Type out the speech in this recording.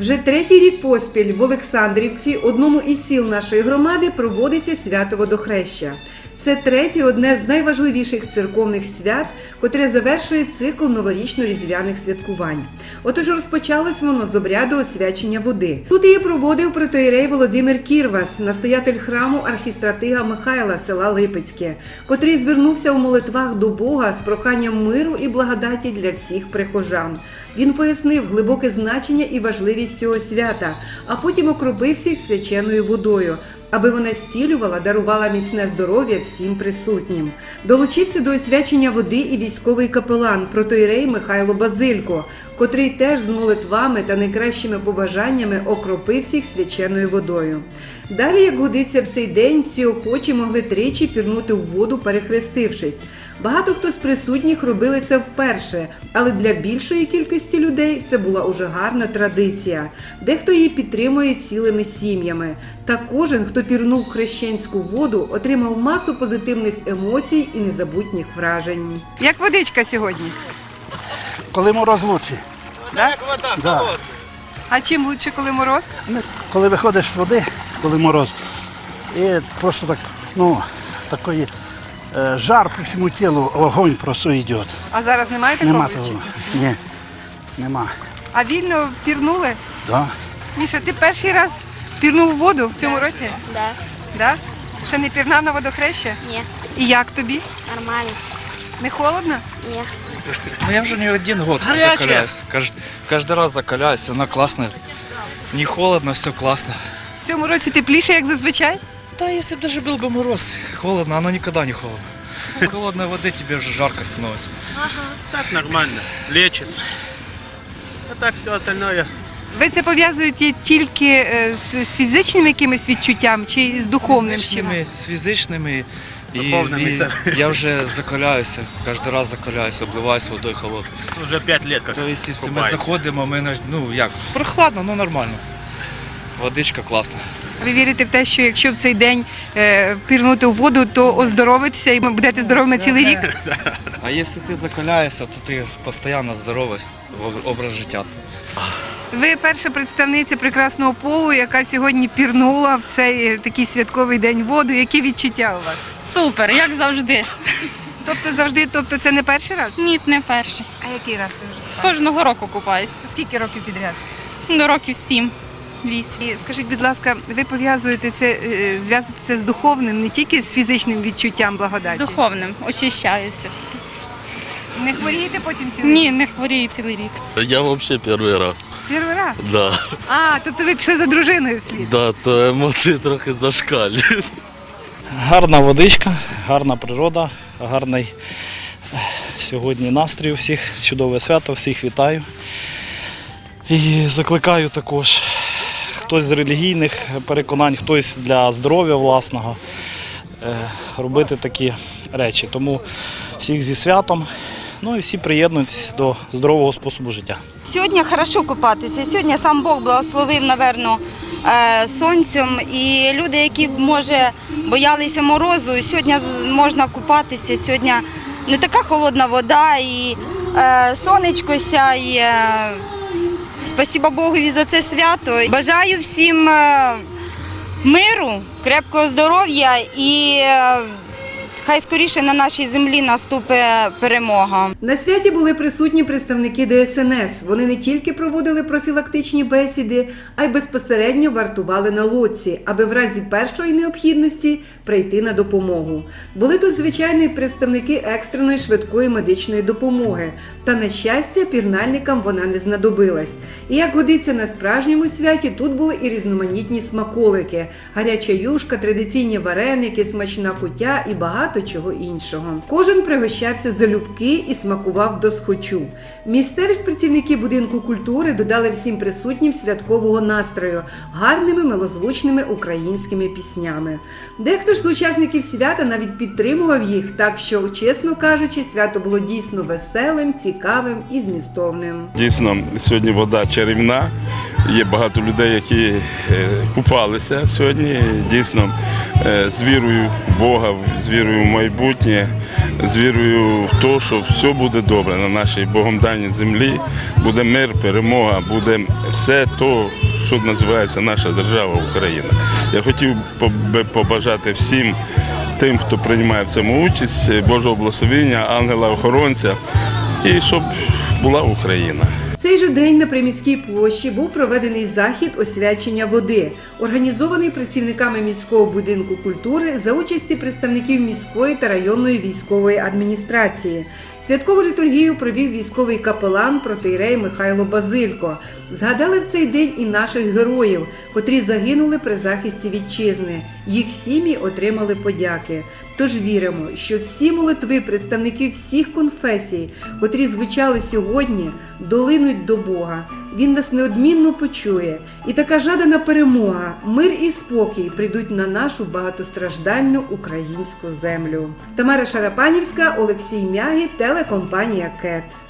Вже третій рік поспіль в Олександрівці, одному із сіл нашої громади, проводиться свято водохреща. Це третє одне з найважливіших церковних свят, котре завершує цикл новорічно-різдвяних святкувань. Отож розпочалось воно з обряду освячення води. Тут її проводив протоїрей Володимир Кірвас, настоятель храму архістратига Михайла села Липецьке, котрий звернувся у молитвах до Бога з проханням миру і благодаті для всіх прихожан. Він пояснив глибоке значення і важливість цього свята, а потім окропив всіх свяченою водою, аби вона стілювала, дарувала міцне здоров'я всім присутнім. Долучився до освячення води і військовий капелан протоірей Михайло Базилько, котрий теж з молитвами та найкращими побажаннями окропив всіх свяченою водою. Далі, як годиться в цей день, всі охочі могли тричі пірнути в воду, перехрестившись. Багато хто з присутніх робили це вперше, але для більшої кількості людей це була уже гарна традиція. Дехто її підтримує цілими сім'ями. Та кожен, хто пірнув хрещенську воду, отримав масу позитивних емоцій і незабутніх вражень. Як водичка сьогодні? Коли мороз лучше. Да? А чим лучше, коли мороз? Коли виходиш з води, коли мороз, і просто так, ну, такий е, жар по всьому тілу, огонь просто йде. А зараз немає такого? Нема того. Ні, нема. А вільно пірнули? Да. Міша, ти перший раз пірнув в воду в цьому році? Да, Да? Ще не пірнав на водохреща? ні, І як тобі? нормально, Не холодно? ні. Ну я уже не один год закаляюсь. Кажд- каждый раз закаляюсь, она классная. Не холодно, все классно. В цьому році тепліше, як зазвичай? Да, если бы даже был бы мороз, холодно, оно никогда не холодно. Холодной воды тебе уже жарко становится. Так нормально, лечит. А так все остальное. Ви це пов'язуєте тільки е, з, з фізичним якимось відчуттям чи з духовним чимось? Физичными, с физичными. И, Духовными, и да. я уже закаляюсь, каждый раз закаляюсь, обливаюсь водой холодной. Уже пять лет как То есть, если ми купаемся. заходимо, ми на- ну як, прохладно, ну нормально. Водичка класна. Ви вірите в те, що якщо в цей день е, пірнути у воду, то оздоровитеся і будете здоровими цілий рік? А якщо ти закаляєшся, то ти постійно здоровий в- образ життя. Ви перша представниця прекрасного полу, яка сьогодні пірнула в цей е, такий святковий день воду. Які відчуття у вас? Супер, як завжди. Тобто завжди, тобто це не перший раз? Ні, не перший. А який раз ви вже? Кожного року купаюсь. Скільки років підряд? До років сім. Вісім. І скажіть, будь ласка, ви пов'язуєте це, е, зв'язуєте це з духовним, не тільки з фізичним відчуттям благодаті? Духовним очищаюся. Не хворієте потім цілий Ні, не хворію цілий рік. Я вообще первый раз. Перший раз? Да, А, тобто ви пішли за дружиною вслід? да, то емоції трохи зашкалюють. Гарна водичка, гарна природа, гарний е, сьогодні настрій у всіх, чудове свято, всіх вітаю. І закликаю також хтось з релігійних переконань, хтось для здоров'я власного е, робити такі речі. Тому всіх зі святом, ну і всі приєднуйтесь до здорового способу життя. Сьогодні хорошо купатися. Сьогодні сам Бог благословив, напевно, е, сонцем. І люди, які може боялися морозу, сьогодні можна купатися. Сьогодні не така холодна вода, і е, сонечко сяє. Спасіба Богові за це свято. Бажаю всім е, миру, крепкого здоров'я і е, хай скоріше на нашій землі наступить перемога. На святі були присутні представники ДСНС. Вони не тільки проводили профілактичні бесіди, а й безпосередньо вартували на лодці, аби в разі першої необхідності прийти на допомогу. Були тут звичайні представники екстреної швидкої медичної допомоги. Та на щастя, пірнальникам вона не знадобилась. І як годиться на справжньому святі, тут були і різноманітні смаколики, гаряча юшка, традиційні вареники, смачна кутя і багато чого іншого. Кожен пригощався залюбки і смакував досхочу. Місцеві ж працівники будинку культури додали всім присутнім святкового настрою гарними милозвучними українськими піснями. Дехто ж з учасників свята навіть підтримував їх, так що, чесно кажучи, свято було дійсно веселим, цікавим і змістовним. Дійсно, сьогодні вода чарівна. Є багато людей, які е, купалися сьогодні. Дійсно, е, з вірою Бога, з вірою в майбутнє, з вірою в те, що все буде добре на нашій Богом даній землі. Буде мир, перемога, буде все то, що називається наша держава Україна. Я хотів би побажати всім тим, хто приймає в цьому участь, Божого благословення, ангела-охоронця, і щоб була Україна. Цей же день на приміській площі був проведений захід освячення води, організований працівниками міського будинку культури за участі представників міської та районної військової адміністрації. Святкову літургію провів військовий капелан протиєрей Михайло Базилько. Згадали в цей день і наших героїв, котрі загинули при захисті вітчизни. Їх сім'ї отримали подяки. Тож віримо, що всі молитви представників всіх конфесій, котрі звучали сьогодні, долинуть до Бога. Він нас неодмінно почує, і така жадана перемога, мир і спокій прийдуть на нашу багатостраждальну українську землю. Тамара Шарапанівська, Олексій Мягі, телекомпанія КЕТ.